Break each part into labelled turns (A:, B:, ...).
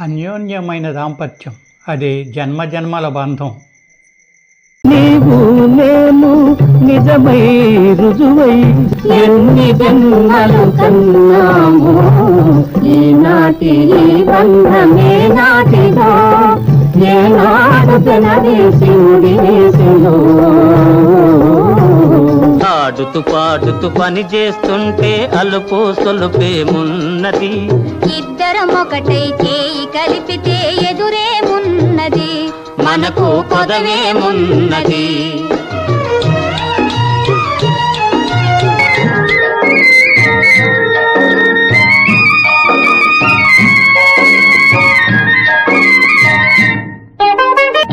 A: అన్యోన్యమైన దాంపత్యం. అది జన్మజన్మల బంధం.
B: నీవు నేను నిజమై రుజువై ఎన్ని జన్మలు కన్నాము ఈనాటి ఈ బంధమే నాటిదో ఏనాడు జనదేశింది ఆడుతూ పాడుతూ పని చేస్తుంటే అలుపు సొలుపేమున్నది
C: ఇద్దరం ఒకటై చేయి కలిపితే ఎదురేమున్నది
B: మనకు కొదవేమున్నది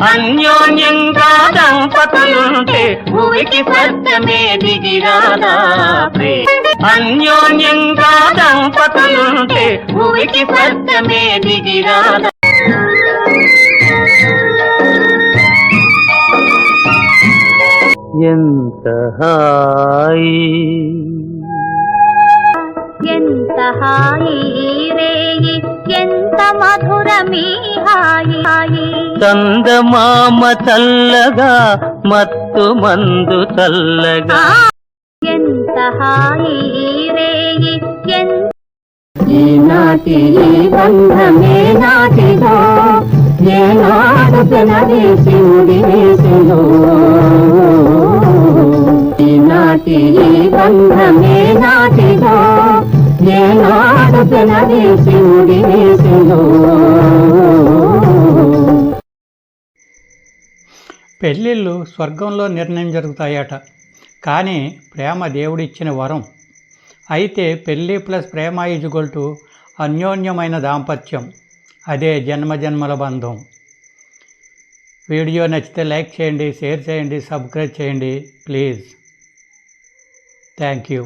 B: అన్యోన్యంగా దంపతులుంటే భూమికి స్వర్గమే దిగిరాదా ప్రే- అన్యోన్యంగా దంపతులుంటే భూమికి స్వర్గమే దిగిరాదా. ఎంత హాయి.
C: ఎంత హాయి రేయి.
B: చందమామ చల్లగా మత్తు మందు చల్లగా.
C: ఎంత హాయి రేయి ఎంత
B: ఈనాటి ఈ బంధమే నాటిదో ఏనాడు జనదేశింది వేసిందో ఈనాటి ఈ బంధమే నాటిదో
A: పెళ్ళిళ్ళు స్వర్గంలో నిర్ణయం జరుగుతాయట. కానీ ప్రేమ దేవుడిచ్చిన వరం. అయితే పెళ్ళి ప్లస్ ప్రేమ ఈజ్గొల్ టు అన్యోన్యమైన దాంపత్యం. అదే జన్మజన్మల బంధం. వీడియో నచ్చితే లైక్ చేయండి షేర్ చేయండి సబ్స్క్రైబ్ చేయండి ప్లీజ్. Thank you.